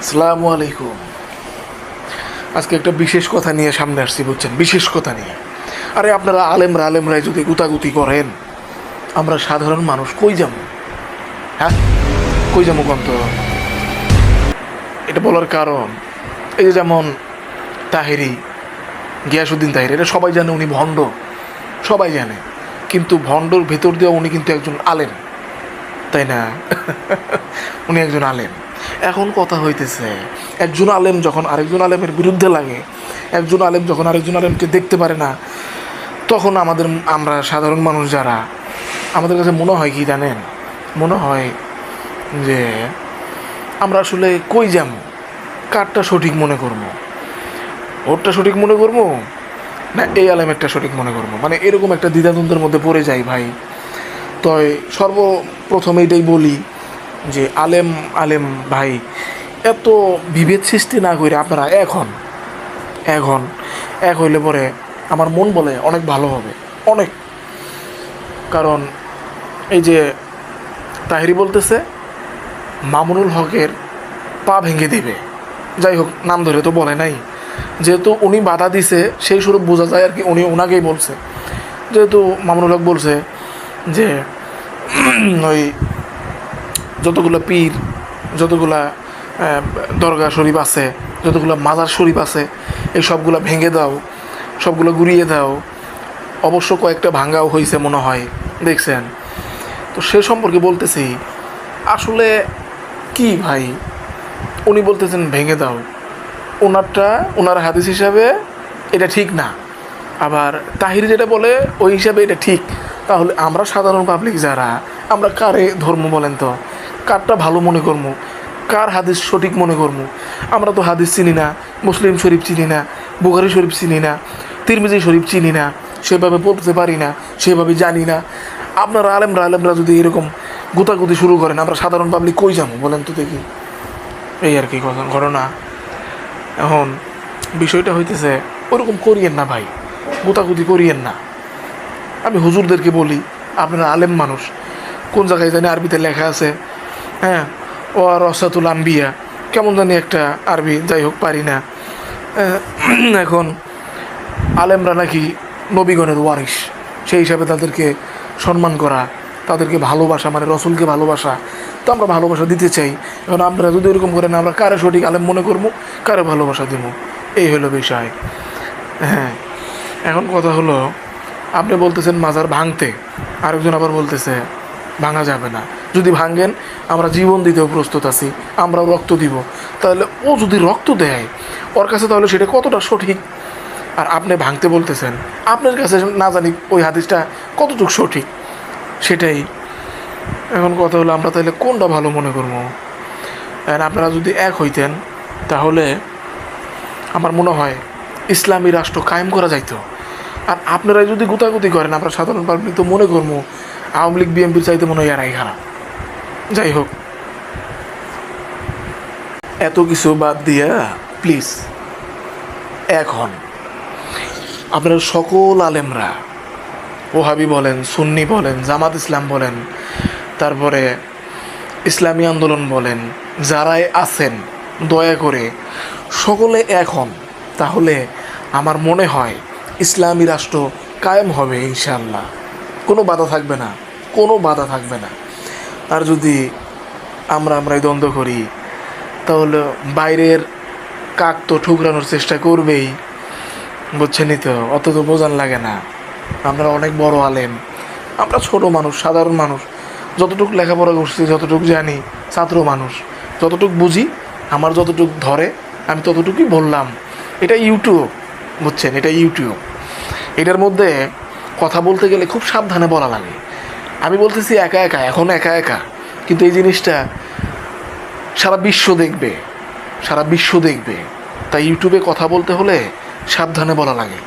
আসসালামু আলাইকুম। আজকে একটা বিশেষ কথা নিয়ে সামনে আসছি, বুঝছেন? বিশেষ কথা নিয়ে। আরে আপনারা আলেমরা আলেমরাই যদি গুতাগুতি করেন, আমরা সাধারণ মানুষ কই যাব? হ্যাঁ? কই যাব কন্ত এটা বলার কারণ, এই যে যেমন তাহেরি গিয়াসুদ্দিন তাহির, এটা সবাই জানে উনি ভণ্ড, সবাই জানে। কিন্তু ভণ্ডর ভেতর দিয়ে উনি কিন্তু একজন আলেম, তাই না? উনি একজন আলেম। এখন কথা হইতেছে, একজন আলেম যখন আরেকজন আলেমের বিরুদ্ধে লাগে, একজন আলেম যখন আরেকজন আলেমকে দেখতে পারে না, তখন আমাদের, আমরা সাধারণ মানুষ যারা, আমাদের কাছে মনে হয় কি জানেন? মনে হয় যে আমরা আসলে কই যাব কারটা সঠিক মনে করব? ওরটা সঠিক মনে করব? না এই আলেমেরটা সঠিক মনে করব? মানে এরকম একটা দ্বিধাদ্বন্দ্বের মধ্যে পড়ে যাই ভাই। তো সর্বপ্রথম এইটাই বলি যে আলেম আলেম ভাই, এত বিভেদ সৃষ্টি না করে আপনারা এখন এখন এক হইলে পরে আমার মন বলে অনেক ভালো হবে, অনেক। কারণ এই যে তাহিরি বলতেছে, মামুনুল হকের পা ভেঙে দিবে। যাই হোক, নাম ধরে তো বলে নাই। যেহেতু উনি বাধা দিছে, সেই স্বরূপ বোঝা যায় আর কি, উনি ওনাকেই বলছে। যেহেতু মামুনুল হক বলছে যে, ওই যতগুলো পীর, যতগুলা দরগা শরীফ আছে, যতগুলো মাজার শরীফ আছে, এই সবগুলো ভেঙে দাও, সবগুলো গুড়িয়ে দাও। অবশ্য কয়েকটা ভাঙ্গাও হয়েছে মনে হয়, দেখছেন? তো সে সম্পর্কে বলতেছি, আসলে কি ভাই? উনি বলতেছেন ভেঙে দাও। ওনারটা ওনার হাদিস হিসাবে এটা ঠিক না। আবার তাহির যেটা বলে, ওই হিসাবে এটা ঠিক। তাহলে আমরা সাধারণ পাবলিক যারা, আমরা কারে ধর্ম বলেন তো? কারটা ভালো মনে করব কার হাদিস সঠিক মনে করব আমরা তো হাদিস চিনি না, মুসলিম শরীফ চিনি না, বুখারি শরীফ চিনি না, তিরমিজি শরীফ চিনি না, সেভাবে পড়তে পারি না, সেভাবে জানি না। আপনারা আলেমরা আলেমরা যদি এরকম গুতাগুতি শুরু করেন, আমরা সাধারণ পাবলিক কই যাব? বলেন তো দেখি। এই আর কি ঘটনা। এখন বিষয়টা হইতেছে, ওরকম করিয়েন না ভাই, গুতাগুতি করিয়েন না। আমি হুজুরদেরকে বলি, আপনারা আলেম মানুষ, কোন জায়গায় জানি আরবিতে লেখা আছে হ্যাঁ ও রসাতুল আম্বিয়া। কেমন জানি একটা আরবি, যাই হোক, পারি না। এখন আলেমরা নাকি নবীগণের ওয়ারিস সেই হিসাবে তাদেরকে সম্মান করা, তাদেরকে ভালোবাসা মানে রসুলকে ভালোবাসা, তো আমরা ভালোবাসা দিতে চাই। এখন আমরা যদি এরকম করেন আমরা কারে সঠিক আলেম মনে করব? কারে ভালোবাসা দেবো? এই হলো বিষয়। হ্যাঁ এখন কথা হলো, আপনি বলতেছেন মাজার ভাঙতে, আরেকজন আবার বলতেছে, ভাঙা যাবে না। যদি ভাঙেন, আমরা জীবন দিতেও প্রস্তুত আছি, আমরাও রক্ত দিব। তাহলে ও যদি রক্ত দেয়, ওর কাছে তাহলে সেটা কতটা সঠিক? আর আপনি ভাঙতে বলতেছেন, আপনার কাছে না জানি ওই হাদিসটা কতটুকু সঠিক? সেটাই। এখন কথা হলো, আমরা তাহলে কোনটা ভালো মনে করব? আর আপনারা যদি এক হইতেন, তাহলে আমার মনে হয় ইসলামী রাষ্ট্র কায়েম করা যাইতো। আর আপনারা যদি গুতাগুতি করেন, আমরা সাধারণ পাবলিক তো মনে করব, আওয়ামী লীগ, বিএনপির চাইতে মনে হয় এরাই খারাপ। যাই হোক এত কিছু বাদ দিয়া প্লিজ এখন আপনারা সকল আলেমরা, ওহাবি বলেন, সুন্নি বলেন, জামাত ইসলাম বলেন, তারপরে ইসলামী আন্দোলন বলেন, যারাই আছেন, দয়া করে সকলে এখন, তাহলে আমার মনে হয় ইসলামী রাষ্ট্র কায়েম হবে ইনশাল্লাহ কোনো বাধা থাকবে না, কোনো বাধা থাকবে না। আর যদি আমরা আমরাই দ্বন্দ্ব করি, তাহলে বাইরের কাক তো ঠুকরানোর চেষ্টা করবেই। বুঝছেনই তো? অত তো বোঝান লাগে না। আমরা অনেক বড় আলেম। আমরা ছোট মানুষ, সাধারণ মানুষ। যতটুকু লেখাপড়া করছি, যতটুকু জানি, ছাত্র মানুষ। যতটুকু বুঝি, আমার যতটুকু ধরে, আমি ততটুকুই বললাম। এটা ইউটিউব, বুঝছেন? এটা ইউটিউব। এটার মধ্যে কথা বলতে গেলে খুব সাবধানে বলা লাগে। আমি বলতেছি একা একা, এখন একা একা। কিন্তু এই জিনিসটা সারা বিশ্ব দেখবে, সারা বিশ্ব দেখবে। তাই ইউটিউবে কথা বলতে হলে সাবধানে বলা লাগে।